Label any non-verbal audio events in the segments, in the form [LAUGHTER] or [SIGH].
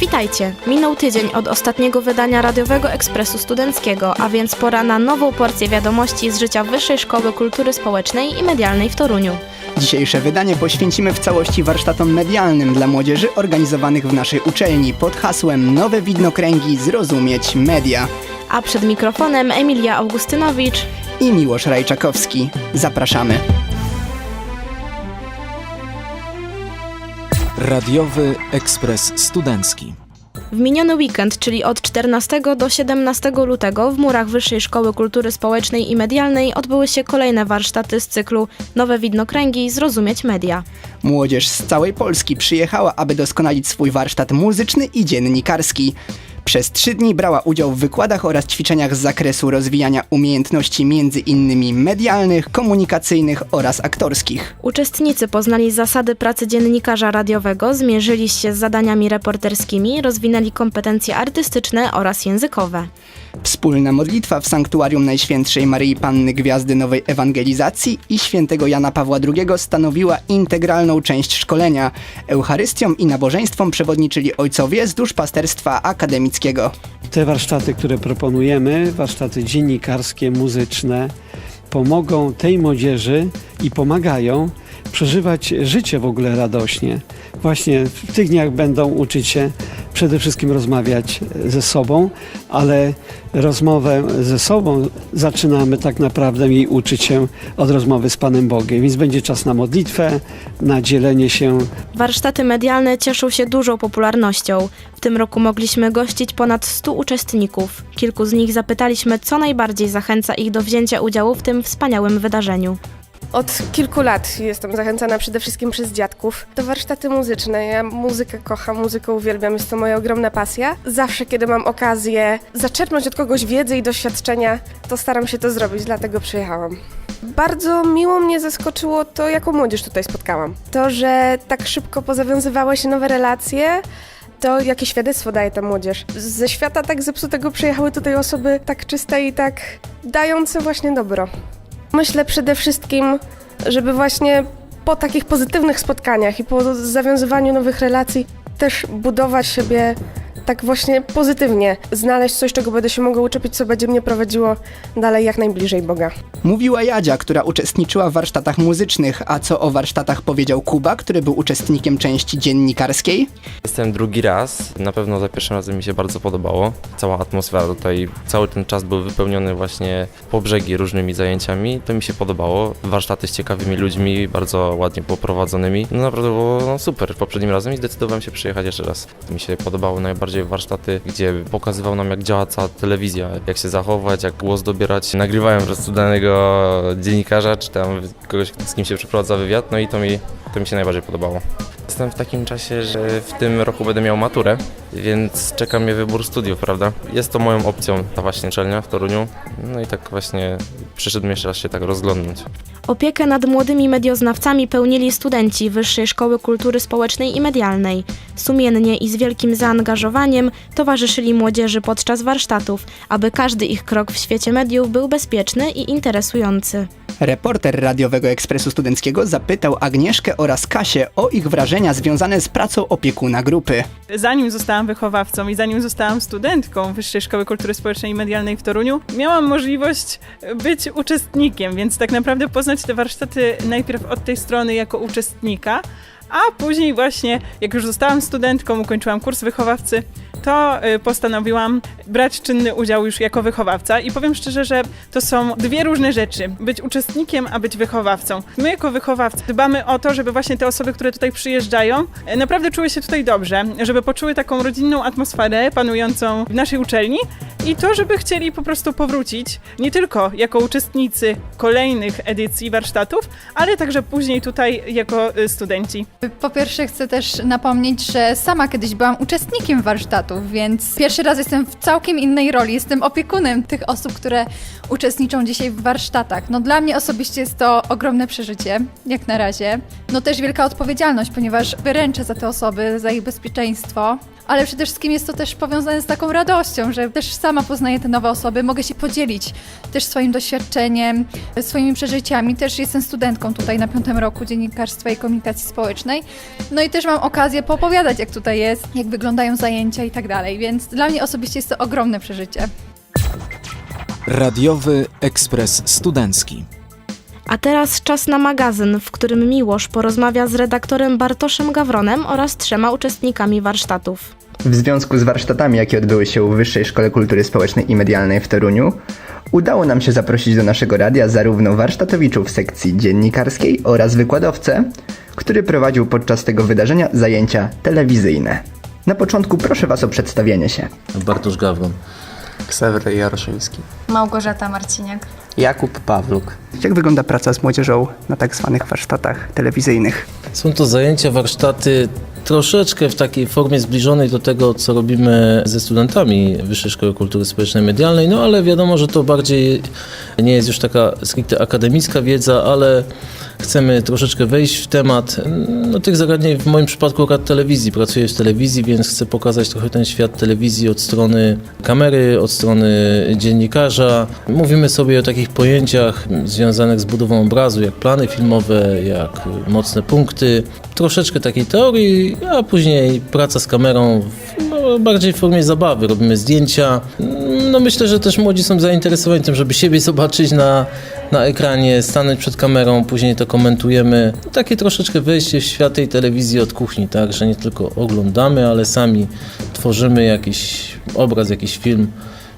Witajcie! Minął tydzień od ostatniego wydania Radiowego Ekspresu Studenckiego, a więc pora na nową porcję wiadomości z życia Wyższej Szkoły Kultury Społecznej i Medialnej w Toruniu. Dzisiejsze wydanie poświęcimy w całości warsztatom medialnym dla młodzieży organizowanych w naszej uczelni pod hasłem Nowe widnokręgi zrozumieć media. A przed mikrofonem Emilia Augustynowicz. I Miłosz Rajczakowski. Zapraszamy. Radiowy Ekspres Studencki. W miniony weekend, czyli od 14 do 17 lutego w murach Wyższej Szkoły Kultury Społecznej i Medialnej odbyły się kolejne warsztaty z cyklu Nowe widnokręgi zrozumieć media. Młodzież z całej Polski przyjechała, aby doskonalić swój warsztat muzyczny i dziennikarski. Przez trzy dni brała udział w wykładach oraz ćwiczeniach z zakresu rozwijania umiejętności między innymi medialnych, komunikacyjnych oraz aktorskich. Uczestnicy poznali zasady pracy dziennikarza radiowego, zmierzyli się z zadaniami reporterskimi, rozwinęli kompetencje artystyczne oraz językowe. Wspólna modlitwa w sanktuarium Najświętszej Maryi Panny Gwiazdy Nowej Ewangelizacji i świętego Jana Pawła II stanowiła integralną część szkolenia. Eucharystią i nabożeństwom przewodniczyli ojcowie z duszpasterstwa akademickiego. Te warsztaty, które proponujemy, warsztaty dziennikarskie, muzyczne, pomogą tej młodzieży i pomagają przeżywać życie w ogóle radośnie. Właśnie w tych dniach będą uczyć się przede wszystkim rozmawiać ze sobą, ale rozmowę ze sobą zaczynamy tak naprawdę i uczyć się od rozmowy z Panem Bogiem. Więc będzie czas na modlitwę, na dzielenie się Warsztaty medialne cieszą się dużą popularnością. W tym roku mogliśmy gościć ponad 100 uczestników. Kilku z nich zapytaliśmy, co najbardziej zachęca ich do wzięcia udziału w tym wspaniałym wydarzeniu. Od kilku lat jestem zachęcana przede wszystkim przez dziadków. To warsztaty muzyczne. Ja muzykę kocham, muzykę uwielbiam, jest to moja ogromna pasja. Zawsze, kiedy mam okazję zaczerpnąć od kogoś wiedzy i doświadczenia, to staram się to zrobić, dlatego przyjechałam. Bardzo miło mnie zaskoczyło to, jaką młodzież tutaj spotkałam. To, że tak szybko pozawiązywały się nowe relacje, to jakie świadectwo daje ta młodzież. Ze świata tak zepsutego przyjechały tutaj osoby tak czyste i tak dające właśnie dobro. Myślę przede wszystkim, żeby właśnie po takich pozytywnych spotkaniach i po zawiązywaniu nowych relacji też budować siebie tak właśnie pozytywnie, znaleźć coś, czego będę się mogła uczepić, co będzie mnie prowadziło dalej jak najbliżej Boga. Mówiła Jadzia, która uczestniczyła w warsztatach muzycznych, a co o warsztatach powiedział Kuba, który był uczestnikiem części dziennikarskiej? Jestem drugi raz. Na pewno za pierwszym razem mi się bardzo podobało. Cała atmosfera tutaj, cały ten czas był wypełniony właśnie po brzegi różnymi zajęciami. To mi się podobało. Warsztaty z ciekawymi ludźmi, bardzo ładnie poprowadzonymi. No naprawdę było no, super poprzednim razem i zdecydowałem się przyjechać jeszcze raz. Mi się podobało najbardziej warsztaty, gdzie pokazywał nam jak działa cała telewizja, jak się zachować, jak głos dobierać. Nagrywałem po prostu danego dziennikarza, czy tam kogoś, z kim się przeprowadza wywiad, no i to mi, to mi się najbardziej podobało. Jestem w takim czasie, że w tym roku będę miał maturę, więc czeka mnie wybór studiów, prawda? Jest to moją opcją ta właśnie uczelnia w Toruniu. No i tak właśnie przyszedłem jeszcze raz się tak rozglądnąć. Opiekę nad młodymi medioznawcami pełnili studenci Wyższej Szkoły Kultury Społecznej i Medialnej. Sumiennie i z wielkim zaangażowaniem towarzyszyli młodzieży podczas warsztatów, aby każdy ich krok w świecie mediów był bezpieczny i interesujący. Reporter Radiowego Ekspresu Studenckiego zapytał Agnieszkę oraz Kasię o ich wrażenia związane z pracą opiekuna grupy. Zanim zostałam wychowawcą i zanim zostałam studentką Wyższej Szkoły Kultury Społecznej i Medialnej w Toruniu, miałam możliwość być uczestnikiem, więc tak naprawdę poznać te warsztaty najpierw od tej strony jako uczestnika, a później właśnie, jak już zostałam studentką, ukończyłam kurs wychowawcy, to y, postanowiłam brać czynny udział już jako wychowawca i powiem szczerze, że to są dwie różne rzeczy. Być uczestnikiem, a być wychowawcą. My jako wychowawcy dbamy o to, żeby właśnie te osoby, które tutaj przyjeżdżają, y, naprawdę czuły się tutaj dobrze, żeby poczuły taką rodzinną atmosferę panującą w naszej uczelni i to, żeby chcieli po prostu powrócić nie tylko jako uczestnicy kolejnych edycji warsztatów, ale także później tutaj jako y, studenci. Po pierwsze chcę też napomnieć, że sama kiedyś byłam uczestnikiem warsztatów, więc pierwszy raz jestem w całkiem innej roli. Jestem opiekunem tych osób, które uczestniczą dzisiaj w warsztatach. No dla mnie osobiście jest to ogromne przeżycie, jak na razie. No też wielka odpowiedzialność, ponieważ wyręczę za te osoby, za ich bezpieczeństwo. Ale przede wszystkim jest to też powiązane z taką radością, że też sama poznaję te nowe osoby, mogę się podzielić też swoim doświadczeniem, swoimi przeżyciami. Też jestem studentką tutaj na piątym roku dziennikarstwa i komunikacji społecznej. No i też mam okazję poopowiadać, jak tutaj jest, jak wyglądają zajęcia i tak dalej, więc dla mnie osobiście jest to ogromne przeżycie. Radiowy Ekspres Studencki. A teraz czas na magazyn, w którym Miłosz porozmawia z redaktorem Bartoszem Gawronem oraz trzema uczestnikami warsztatów. W związku z warsztatami, jakie odbyły się w Wyższej Szkole Kultury Społecznej i Medialnej w Toruniu, udało nam się zaprosić do naszego radia zarówno warsztatowiczów sekcji dziennikarskiej oraz wykładowcę, który prowadził podczas tego wydarzenia zajęcia telewizyjne. Na początku proszę Was o przedstawienie się. Bartosz Gawron. Ksawery Jaroszyński. Małgorzata Marciniak. Jakub Pawluk. Jak wygląda praca z młodzieżą na tak zwanych warsztatach telewizyjnych? Są to zajęcia, warsztaty troszeczkę w takiej formie zbliżonej do tego, co robimy ze studentami Wyższej Szkoły Kultury Społecznej i Medialnej, no ale wiadomo, że to bardziej nie jest już taka stricte akademicka wiedza, ale chcemy troszeczkę wejść w temat no, tych zagadnień, w moim przypadku akurat telewizji. Pracuję w telewizji, więc chcę pokazać trochę ten świat telewizji od strony kamery, od strony dziennikarza. Mówimy sobie o takich pojęciach związanych z budową obrazu, jak plany filmowe, jak mocne punkty. Troszeczkę takiej teorii, a później praca z kamerą no, bardziej w formie zabawy. Robimy zdjęcia. No myślę, że też młodzi są zainteresowani tym, żeby siebie zobaczyć na, na ekranie, stanąć przed kamerą, później to komentujemy. Takie troszeczkę wejście w świat tej telewizji od kuchni, tak, że nie tylko oglądamy, ale sami tworzymy jakiś obraz, jakiś film,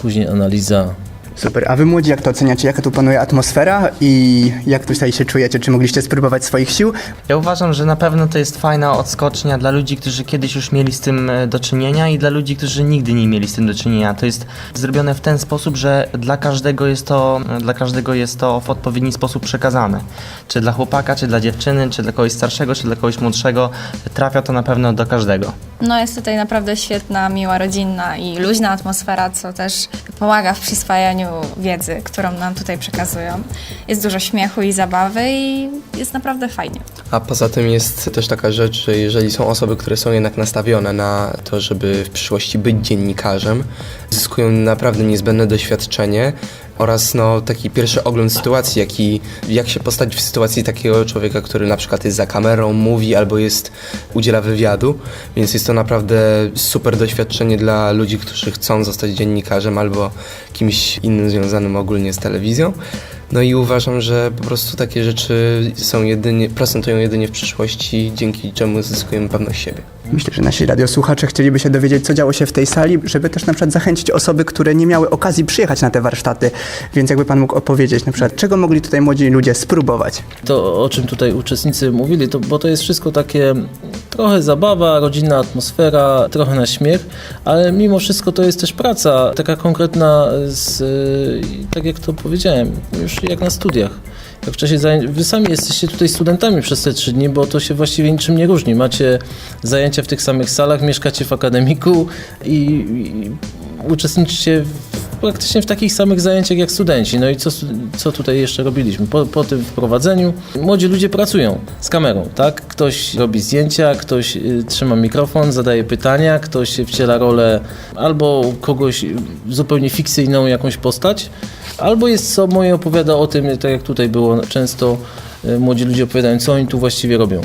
później analiza. Super, a Wy młodzi jak to oceniacie? Jaka tu panuje atmosfera i jak tutaj się czujecie? Czy mogliście spróbować swoich sił? Ja uważam, że na pewno to jest fajna odskocznia dla ludzi, którzy kiedyś już mieli z tym e, do czynienia i dla ludzi, którzy nigdy nie mieli z tym do czynienia. To jest zrobione w ten sposób, że dla każdego jest to, e, dla każdego jest to w odpowiedni sposób przekazane. Czy dla chłopaka, czy dla dziewczyny, czy dla kogoś starszego, czy dla kogoś młodszego. Trafia to na pewno do każdego. No jest tutaj naprawdę świetna, miła, rodzinna i luźna atmosfera, co też pomaga w przyswajaniu wiedzy, którą nam tutaj przekazują. Jest dużo śmiechu i zabawy i jest naprawdę fajnie. A poza tym jest też taka rzecz, że jeżeli są osoby, które są jednak nastawione na to, żeby w przyszłości być dziennikarzem, zyskują naprawdę niezbędne doświadczenie oraz no, taki pierwszy ogląd sytuacji, jaki, jak się postawić w sytuacji takiego człowieka, który na przykład jest za kamerą, mówi albo jest, udziela wywiadu, więc jest to naprawdę super doświadczenie dla ludzi, którzy chcą zostać dziennikarzem albo kimś innym związanym ogólnie z telewizją. No i uważam, że po prostu takie rzeczy są jedynie, procentują jedynie w przyszłości, dzięki czemu zyskujemy pewność siebie. Myślę, że nasi radiosłuchacze chcieliby się dowiedzieć, co działo się w tej sali, żeby też na przykład zachęcić osoby, które nie miały okazji przyjechać na te warsztaty. Więc jakby Pan mógł opowiedzieć na przykład, czego mogli tutaj młodzi ludzie spróbować? To, o czym tutaj uczestnicy mówili, to, bo to jest wszystko takie trochę zabawa, rodzinna atmosfera, trochę na śmiech, ale mimo wszystko to jest też praca taka konkretna, z, y, tak jak to powiedziałem, już jak na studiach. W czasie zajęć, wy sami jesteście tutaj studentami przez te trzy dni, bo to się właściwie niczym nie różni. Macie zajęcia w tych samych salach, mieszkacie w akademiku i, i uczestniczycie w, praktycznie w takich samych zajęciach jak studenci. No i co, co tutaj jeszcze robiliśmy? Po, po tym wprowadzeniu młodzi ludzie pracują z kamerą, tak? Ktoś robi zdjęcia, ktoś y, trzyma mikrofon, zadaje pytania, ktoś wciela rolę albo kogoś zupełnie fikcyjną jakąś postać, albo jest sobą i opowiada o tym, tak jak tutaj było często, y, młodzi ludzie opowiadają, co oni tu właściwie robią.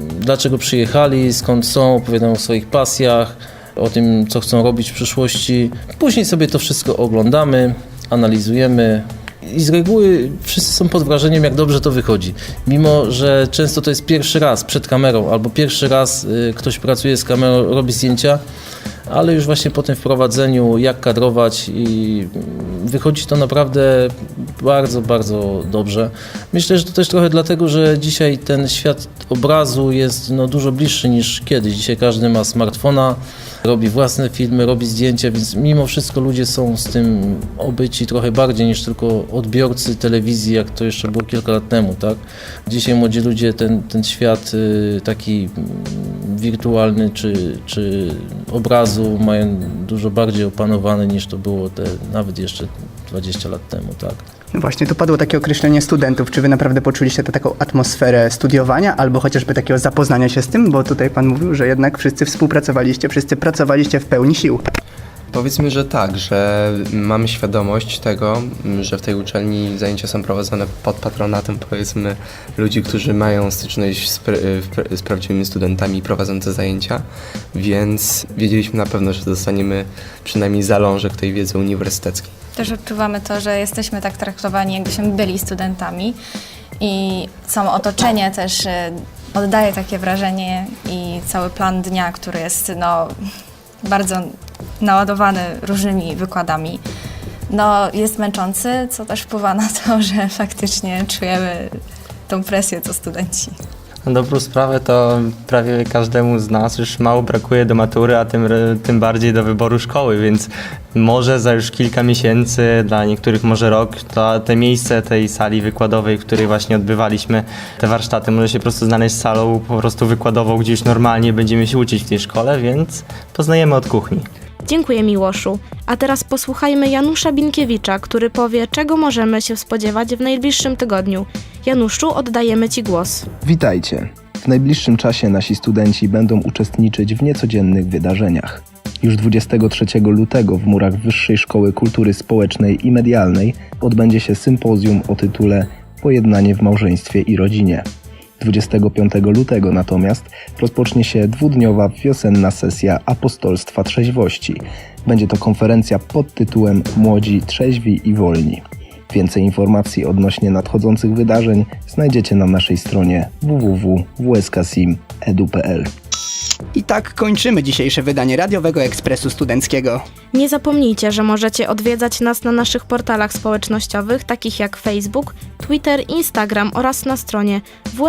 Dlaczego przyjechali, skąd są, opowiadają o swoich pasjach, o tym, co chcą robić w przyszłości. Później sobie to wszystko oglądamy, analizujemy. I z reguły wszyscy są pod wrażeniem, jak dobrze to wychodzi. Mimo, że często to jest pierwszy raz przed kamerą, albo pierwszy raz y, ktoś pracuje z kamerą, robi zdjęcia, ale już właśnie po tym wprowadzeniu, jak kadrować i wychodzi to naprawdę bardzo, bardzo dobrze. Myślę, że to też trochę dlatego, że dzisiaj ten świat obrazu jest no, dużo bliższy niż kiedyś. Dzisiaj każdy ma smartfona, robi własne filmy, robi zdjęcia, więc mimo wszystko ludzie są z tym obyci trochę bardziej niż tylko odbiorcy telewizji, jak to jeszcze było kilka lat temu, tak? Dzisiaj młodzi ludzie ten, ten świat y, taki mm, wirtualny czy, czy obrazu mają dużo bardziej opanowany niż to było te nawet jeszcze 20 lat temu, tak? No właśnie, tu padło takie określenie studentów. Czy wy naprawdę poczuliście tę taką atmosferę studiowania, albo chociażby takiego zapoznania się z tym? Bo tutaj pan mówił, że jednak wszyscy współpracowaliście, wszyscy pracowaliście w pełni sił. Powiedzmy, że tak, że mamy świadomość tego, że w tej uczelni zajęcia są prowadzone pod patronatem, powiedzmy, ludzi, którzy mają styczność z, pr- w pr- z prawdziwymi studentami prowadzące zajęcia, więc wiedzieliśmy na pewno, że dostaniemy przynajmniej zalążek tej wiedzy uniwersyteckiej. Też odczuwamy to, że jesteśmy tak traktowani, jakbyśmy byli studentami i samo otoczenie też e, oddaje takie wrażenie i cały plan dnia, który jest no, bardzo naładowany różnymi wykładami, no, jest męczący, co też wpływa na to, [LAUGHS] że faktycznie czujemy tą presję co studenci. Na dobrą sprawę to prawie każdemu z nas już mało brakuje do matury, a tym, tym bardziej do wyboru szkoły, więc może za już kilka miesięcy, dla niektórych może rok, to te miejsce tej sali wykładowej, w której właśnie odbywaliśmy te warsztaty, może się po prostu znaleźć salą po prostu wykładową, gdzie już normalnie będziemy się uczyć w tej szkole, więc poznajemy od kuchni. Dziękuję Miłoszu. A teraz posłuchajmy Janusza Binkiewicza, który powie, czego możemy się spodziewać w najbliższym tygodniu. Januszu, oddajemy Ci głos. Witajcie. W najbliższym czasie nasi studenci będą uczestniczyć w niecodziennych wydarzeniach. Już 23 lutego w murach Wyższej Szkoły Kultury Społecznej i Medialnej odbędzie się sympozjum o tytule Pojednanie w małżeństwie i rodzinie. 25 lutego natomiast rozpocznie się dwudniowa wiosenna sesja apostolstwa trzeźwości. Będzie to konferencja pod tytułem Młodzi, trzeźwi i wolni. Więcej informacji odnośnie nadchodzących wydarzeń znajdziecie na naszej stronie www.wskasim.edu.pl. I tak kończymy dzisiejsze wydanie Radiowego Ekspresu Studenckiego. Nie zapomnijcie, że możecie odwiedzać nas na naszych portalach społecznościowych, takich jak Facebook, Twitter, Instagram oraz na stronie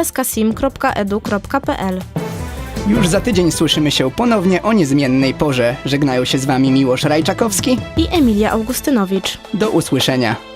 wskasim.edu.pl. Już za tydzień słyszymy się ponownie o niezmiennej porze. Żegnają się z wami Miłosz Rajczakowski. I Emilia Augustynowicz. Do usłyszenia.